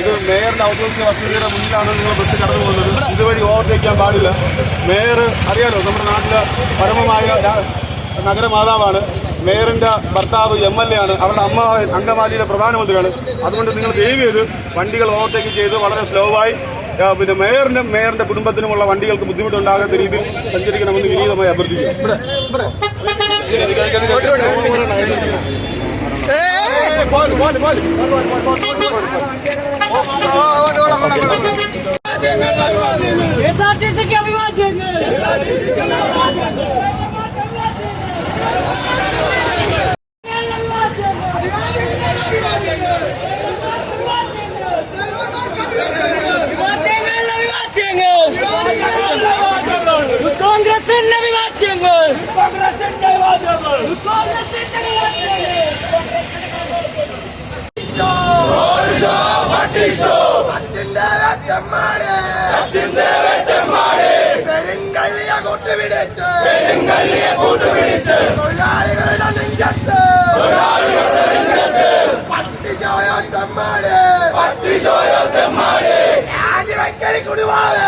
ഇത് മേയറിന്റെ ഔദ്യോഗിക വസതിയുടെ മുന്നിലാണ് നിങ്ങൾ ബസ് കടന്നു പോകുന്നത്. ഇതുവഴി ഓവർടേക്കാൻ പാടില്ല. മേയർ അറിയാലോ നമ്മുടെ നാട്ടിലെ പരമമായ നഗരമാതാവാണ്. മേയറിന്റെ ഭർത്താവ് എം എൽ എ ആണ്. അവരുടെ അമ്മ അങ്കമാലിയിലെ പ്രധാനമന്ത്രിയാണ്. അതുകൊണ്ട് നിങ്ങൾ ദയവ് ചെയ്ത് വണ്ടികൾ ഓവർടേക്ക് ചെയ്ത് വളരെ സ്ലോ ആയി പിന്നെ മേയറിനും മേയറിന്റെ കുടുംബത്തിനുമുള്ള വണ്ടികൾക്ക് ബുദ്ധിമുട്ടുണ്ടാകാത്ത രീതിയിൽ സഞ്ചരിക്കണമെന്ന് വിനീതമായി അഭ്യർത്ഥിക്കുന്നു. ఎస్ఆర్టీసీకి అభిమాన్ చేయండి பெருங்கல்லிய கூட்டு விடுச்சு பட்டி சோயோ தம்மாடு. பட்டி வைக்கடி குடுவாவே.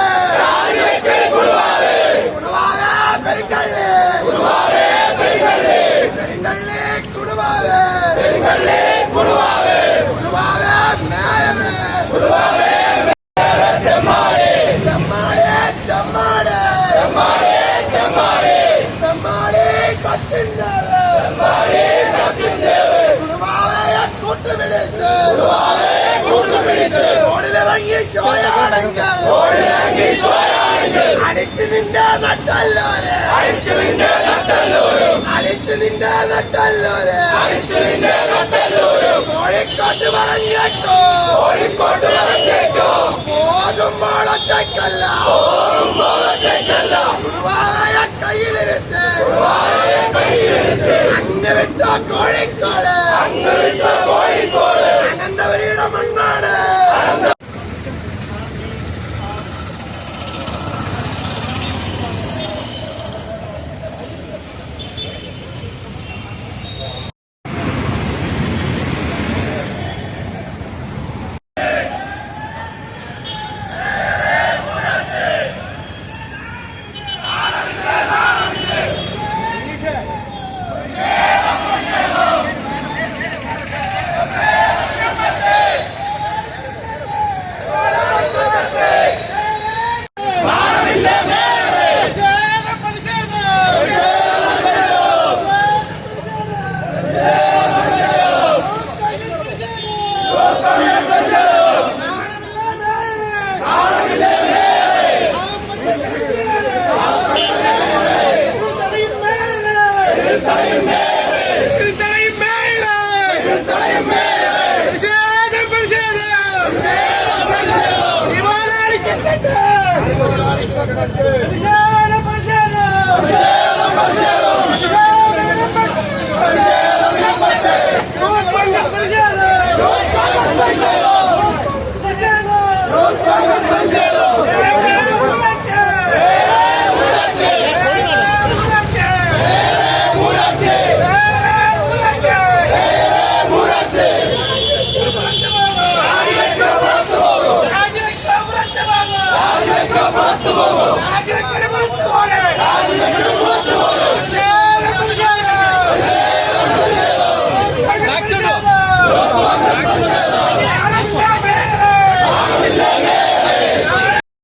അടിച്ചു നിന്റെ നട്ടല്ലോരെ അടിച്ചു നിന്റെ നട്ടല്ലോരും അടിച്ചു നിന്റെ നട്ടല്ലോരെ അടിച്ചു നിന്റെ നട്ടല്ലോരും കോഴിക്കോട്ട് പറഞ്ഞേക്കോ കോഴിക്കോട്ട് പറഞ്ഞേക്കോ പോകുമ്പോൾ ഒറ്റയ്ക്കല്ല പോകുമ്പോൾ ഒറ്റയ്ക്കല്ല കുറുവായ കയ്യിലിരുത്ത് കുറുവായ കയ്യിലിരുത്ത് അങ്ങ് വിട്ട കോഴിക്കോട് അങ്ങ് വിട്ട കോഴിക്കോട് ആനന്ദവരിയുടെ മണ്ണ് Root Congress President! রাজনীতি